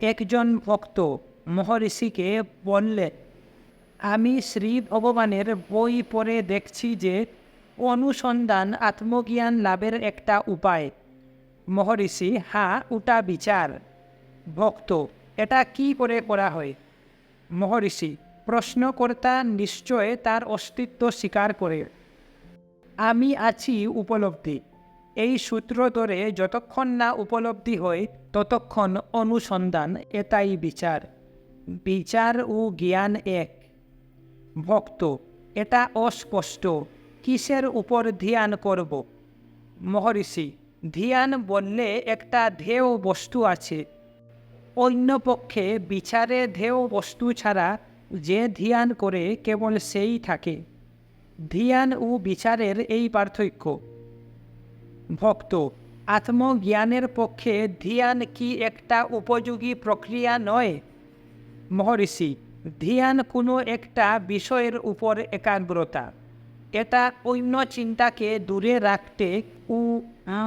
একজন ভক্ত, মহর্ষিকে বললেন আমি শ্রী ভগবানের বই পড়ে দেখছি যে অনুসন্ধান আত্মজ্ঞান লাভের একটা উপায়। মহর্ষি হ্যাঁ ওটা বিচার। ভক্ত, এটা কি করে করা হয়? মহর্ষি, প্রশ্নকর্তা নিশ্চয় তার অস্তিত্ব স্বীকার করে। আমি আছি উপলব্ধি। এই সূত্র ধরে যতক্ষণ না উপলব্ধি হয়, ততক্ষণ অনুসন্ধান এটাই বিচার। বিচার ও জ্ঞান এক। ভক্ত, এটা অস্পষ্ট। কিসের উপর ধ্যান করব? মহর্ষি, ধ্যান বললে একটা ধেয় বস্তু আছে। অন্য পক্ষে বিচারে ধেয় বস্তু ছাড়া যে ধ্যান করে কেবল সেই থাকে। ধ্যান ও বিচারের এই পার্থক্য। ভক্ত। আত্মজ্ঞানের পক্ষে ধ্যান কি একটা উপযোগী প্রক্রিয়া নয়? মহর্ষি, ধ্যান কোনো একটা বিষয়ের উপর একাগ্রতা। এটা অন্য চিন্তাকে দূরে রাখতে ও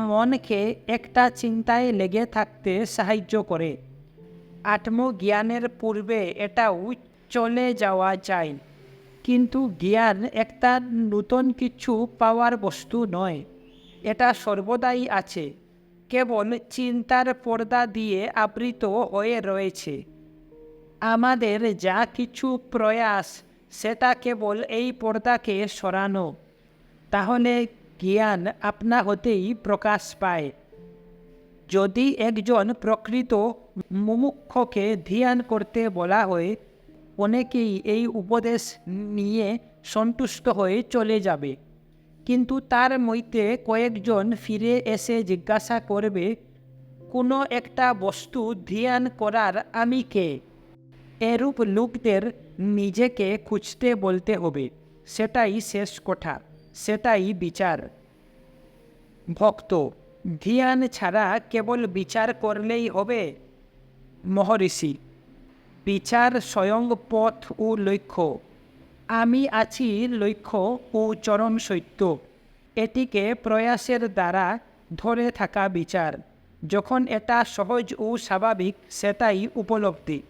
মনকে একটা চিন্তায় লেগে থাকতে সাহায্য করে। আত্মজ্ঞানের পূর্বে এটাও চলে যাওয়া যায়। কিন্তু জ্ঞান একটা নূতন কিছু পাওয়ার বস্তু নয়। এটা সর্বদাই আছে। কেবল চিন্তার পর্দা দিয়ে আবৃত হয়ে রয়েছে। আমাদের যা কিছু প্রয়াস, সেটা কেবল এই পর্দাকে সরানো। তাহলে জ্ঞান আপনা হতেই প্রকাশ পায়। যদি একজন প্রকৃত মুমুক্ষকে ধ্যান করতে বলা হয়, অনেকেই এই উপদেশ নিয়ে সন্তুষ্ট হয়ে চলে যাবে। কিন্তু তার মধ্যে কয়েকজন ফিরে এসে জিজ্ঞাসা করবে, কোনো একটা বস্তু ধ্যান করার আমি কে? এরূপ লোকদের নিজেকে খুঁজতে বলতে হবে। সেটাই শেষ কথা, সেটাই বিচার। ভক্ত, ধ্যান ছাড়া কেবল বিচার করলেই হবে? মহর্ষি, বিচার স্বয়ং পথ ও লক্ষ্য। আমি আছি লক্ষ্য ও চরম সত্য। এটিকে প্রয়াসের দ্বারা ধরে থাকা বিচার। যখন এটা সহজ ও স্বাভাবিক, সেটাই উপলব্ধি।